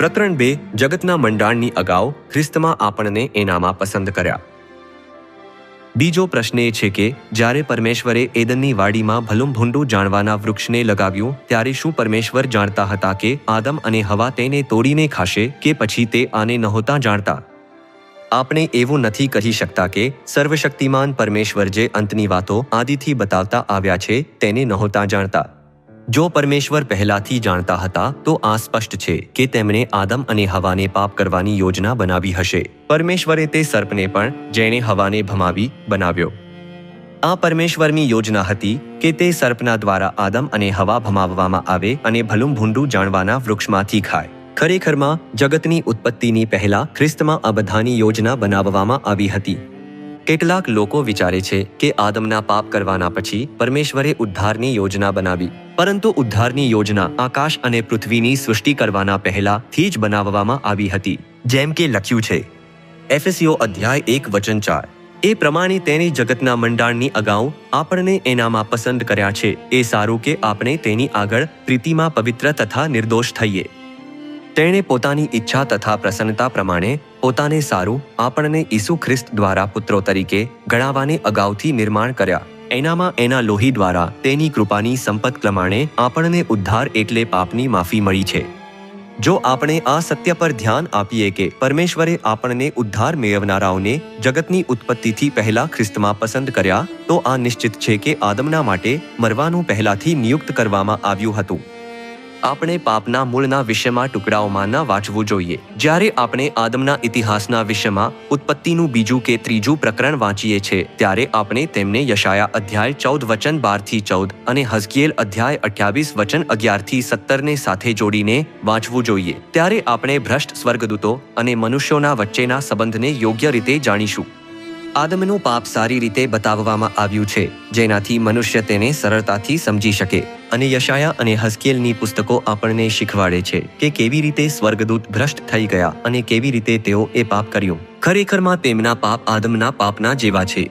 પ્રકરણ બે, જગતના મંડાણની અગાઉ ખ્રિસ્તમાં આપણને એનામાં પસંદ કર્યા. બીજો પ્રશ્ન એ છે કે, જ્યારે પરમેશ્વરે એદનની વાડીમાં ભલું ભૂંડું જાણવાના વૃક્ષને લગાવ્યું, ત્યારે શું પરમેશ્વર જાણતા હતા કે આદમ અને હવા તેને તોડીને ખાશે કે પછી તે આને નહોતા જાણતા? આપણે એવું નથી કહી શકતા કે સર્વશક્તિમાન પરમેશ્વર જે અંતની વાતો આદિથી બતાવતા આવ્યા છે, તેને નહોતા જાણતા. જો પરમેશ્વર પહેલાથી જાણતા હતા, તો આ સ્પષ્ટ છે કે તેમણે આદમ અને હવાને પાપ કરવાની યોજના બનાવી હશે. પરમેશ્વરે તે સર્પને પણ જેણે હવાને ભમાવી, બનાવ્યો. આ પરમેશ્વરની યોજના હતી કે તે સર્પના દ્વારા આદમ અને હવા ભમાવવામાં આવે અને ભલું ભૂંડું જાણવાના વૃક્ષમાંથી ખાય. ખરેખરમાં, જગતની ઉત્પત્તિની પહેલા ખ્રિસ્તમાં આ બધાની યોજના બનાવવામાં આવી હતી. કેટલાક લોકો વિચારે છે કે આદમના પાપ કરવાના પછી પરમેશ્વરે ઉદ્ધારની યોજના બનાવી. પરંતુ ઉદ્ધારની યોજના આકાશ અને પૃથ્વીની સૃષ્ટિ કરવાના પહેલાથી જ બનાવવામાં આવી હતી. જેમ કે લખ્યું છે એફએસસીઓ અધ્યાય એક વચન ચાર. એ પ્રમાણે તેની જગતના મંડાણની અગાઉ આપણને એનામાં પસંદ કર્યા છે. એ સારું કે આપણે તેની આગળ પ્રીતિમાં પવિત્ર તથા નિર્દોષ થઈએ. તેણે પોતાની ઈચ્છા તથા પ્રસન્નતા પ્રમાણે પોતાને સારું, આપણને ઈસુ ખ્રિસ્ત દ્વારા પુત્રો તરીકે ગણાવાને અગાઉથી નિર્માણ કર્યા. એનામાં એના લોહી દ્વારા તેની કૃપાની સંપત પ્રમાણે આપણને ઉદ્ધાર એટલે પાપની માફી મળી છે. જો આપણે આ સત્ય પર ધ્યાન આપીએ કે પરમેશ્વરે આપણને ઉદ્ધાર મેળવનારાઓને જગતની ઉત્પત્તિથી પહેલા ખ્રિસ્તમાં પસંદ કર્યા, તો આ નિશ્ચિત છે કે આદમના માટે મરવાનું પહેલાથી નિયુક્ત કરવામાં આવ્યું હતું. આપણે પાપના મૂળના વિષયમાં ટુકડાઓમાં ન વાંચવું જોઈએ. જ્યારે આપણે આદમના ઇતિહાસના વિષયમાં ઉત્પત્તિનું બીજું કે ત્રીજું પ્રકરણ વાંચીએ છીએ ત્યારે આપણે તેમને યશાયા અધ્યાય ચૌદ વચન બારથી ચૌદ અને હઝકિયેલ અધ્યાય અઠ્યાવીસ વચન અગિયારથી સત્તરને સાથે જોડીને વાંચવું જોઈએ. ત્યારે આપણે ભ્રષ્ટ સ્વર્ગદૂતો અને મનુષ્યોના વચ્ચેના સંબંધને યોગ્ય રીતે જાણીશું. આદમનું પાપ સારી રીતે બતાવવામાં આવ્યું છે, જેનાથી મનુષ્ય તેને સરળતાથી સમજી શકે. અને યશાયા અને હસ્કેલની પુસ્તકો આપણને શીખવાડે છે કે કેવી રીતે સ્વર્ગદૂત ભ્રષ્ટ થઈ ગયા અને કેવી રીતે તેઓ એ પાપ કર્યું. ખરેખરમાં તેમના પાપ આદમના પાપના જેવા છે.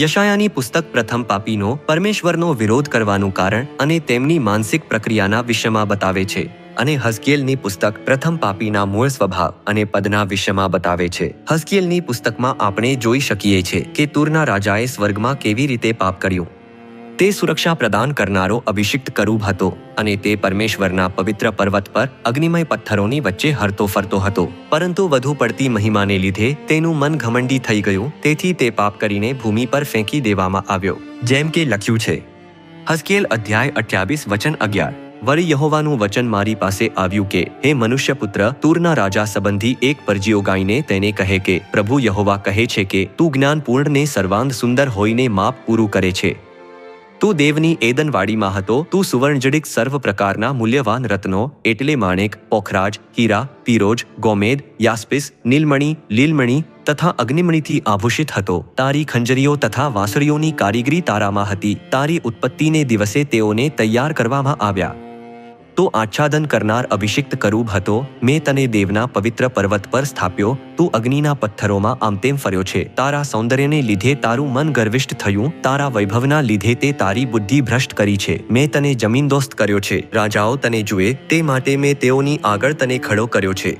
યશાયાની પુસ્તક પ્રથમ પાપીનો પરમેશ્વરનો વિરોધ કરવાનું કારણ અને તેમની માનસિક પ્રક્રિયાના વિષયમાં બતાવે છે. અને હસકેલની પુસ્તક પ્રથમ પાપીના મૂળ સ્વભાવ અને પદના વિષયમાં બતાવે છે. હસકેલની પુસ્તકમાં આપણે જોઈ શકીએ છીએ કે તુરના રાજાએ સ્વર્ગમાં કેવી રીતે પાપ કર્યું. તે સુરક્ષા પ્રદાન કરનારો અભિષિક્ત કરૂબ હતો અને તે પરમેશ્વરના પવિત્ર પર્વત પર અગ્નિમય પથ્થરોની વચ્ચે હરતો ફરતો હતો. પરંતુ વધુ પડતી મહિમાને લીધે તેનું મન ઘમંડી થઈ ગયું, તેથી તે પાપ કરીને ભૂમિ પર ફેંકી દેવામાં આવ્યો. જેમ કે લખ્યું છે હસ્કેલ અધ્યાય અઠ્યાવીસ વચન અગિયાર. વળી યહોવાનું વચન મારી પાસે આવ્યું કે, હે મનુષ્ય પુત્ર તુરના રાજા સંબંધી એક પરજીઓ ગાઈને તેને કહે કે, પ્રભુ યહોવા કહે છે કે, તું જ્ઞાનપૂર્ણને સર્વાંગ સુંદર હોઈને માપ પૂરું કરે છે. તું દેવની એદનવાડીમાં હતો, તું સુવર્ણજડિક સર્વ પ્રકારના મૂલ્યવાન રત્નો, એટલે માણેક, પોખરાજ, હીરા, પીરોજ, ગોમેદ, યાસ્પિસ, નીલમણી, લીલમણી તથા અગ્નિમણીથી આભૂષિત હતો. તારી ખંજરીઓ તથા વાંસળીઓની કારીગરી તારામાં હતી. તારી ઉત્પત્તિને દિવસે તેઓને તૈયાર કરવામાં આવ્યા. તો આચ્છાદન કરનાર અભિષિક્ત કરૂબ હતો, મેં તને દેવના પવિત્ર પર્વત પર સ્થાપ્યો, તું અગ્નિના પથ્થરોમાં આમ તેમ ફર્યો છે. તારા સૌંદર્યને લીધે તારું મન ગર્વિષ્ઠ થયું, તારા વૈભવના લીધે તે તારી બુદ્ધિ ભ્રષ્ટ કરી છે. મેં તને જમીન દોસ્ત કર્યો છે. રાજાઓ તને જુએ, તે માટે મેં તેઓની આગળ તને ખડો કર્યો છે.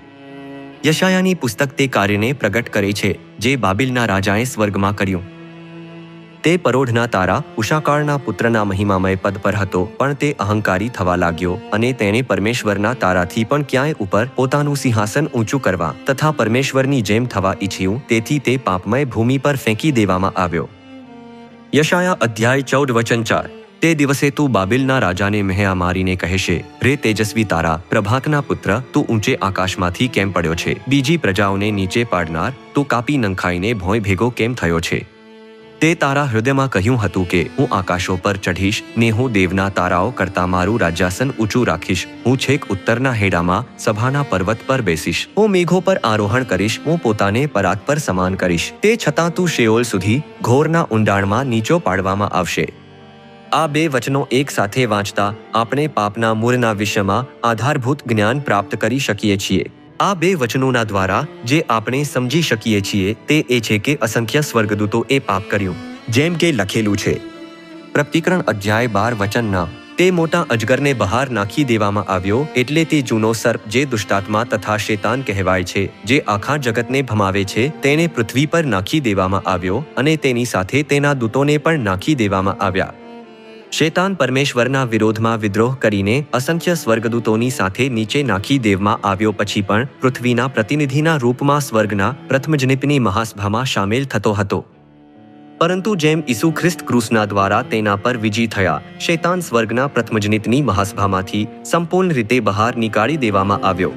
યશાયાની પુસ્તક તે કાર્યને પ્રગટ કરે છે, જે બાબિલના રાજાએ સ્વર્ગમાં કર્યું. તે પરોઢના તારા, ઉષાકાળના પુત્રના મહિમામય પદ પર હતો, પણ તે અહંકારી થવા લાગ્યો અને તેણે પરમેશ્વરના તારાથી પણ ક્યાંય ઉપર પોતાનું સિંહાસન ઊંચું કરવા તથા પરમેશ્વરની જેમ થવા ઈચ્છ્યું, તેથી તે પાપમય ભૂમિ પર ફેંકી દેવામાં આવ્યો. યશાયા અધ્યાય ચૌદ વચન ચાર. તે દિવસે તું બાબિલના રાજાને મહેયા મારીને કહેશે, રે તેજસ્વી તારા, પ્રભાતના પુત્ર, તું ઊંચે આકાશમાંથી કેમ પડ્યો છે? બીજી પ્રજાઓને નીચે પાડનાર, તું કાપી નંખાઈને ભોંય ભેગો કેમ થયો છે? તે તારા હૃદયમાં કહ્યું હતું કે, હું આકાશો પર ચઢીશ ને હું દેવના તારાઓ કરતા મારું રાજ્યાસન ઊંચું રાખીશ, હું છેક ઉત્તરના હેડામાં સભાના પર્વત પર બેસીશ. હું મેઘો પર આરોહણ કરીશ, હું પોતાને પરાત પર સમાન કરીશ. તે છતાં તું શેઓલ સુધી ઘોરના ઊંડાણમાં નીચો પાડવામાં આવશે. આ બે વચનો એક સાથે વાંચતા આપણે પાપના મૂળના વિષયમાં આધારભૂત જ્ઞાન પ્રાપ્ત કરી શકીએ છીએ. આ બે વચનોના દ્વારા જે આપણે સમજી શકીએ છીએ તે એ છે કે અસંખ્ય સ્વર્ગદૂતો એ પાપ કર્યું, જેમ કે લખેલું છે. પ્રતિકરણ અધ્યાય બાર વચનના, તે મોટા અજગરને બહાર નાખી દેવામાં આવ્યો એટલે તે જૂનો સર્પ જે દુષ્ટાત્મા તથા શેતાન કહેવાય છે, જે આખા જગતને ભમાવે છે, તેને પૃથ્વી પર નાખી દેવામાં આવ્યો અને તેની સાથે તેના દૂતોને પણ નાખી દેવામાં આવ્યા. શેતાન પરમેશ્વરના વિરોધમાં વિદ્રોહ કરીને અસંખ્ય સ્વર્ગદૂતોની સાથે નીચે નાખી દેવામાં આવ્યો પછી પણ પૃથ્વીના પ્રતિનિધિના રૂપમાં સ્વર્ગના પ્રથમજનિપની મહાસભામાં સામેલ થતો હતો. પરંતુ જેમ ઈસુ ખ્રિસ્ત ક્રૂસના દ્વારા તેના પર વિજય થયા, શૈતાન સ્વર્ગના પ્રથમજનિતની મહાસભામાંથી સંપૂર્ણ રીતે બહાર નીકાળી દેવામાં આવ્યો.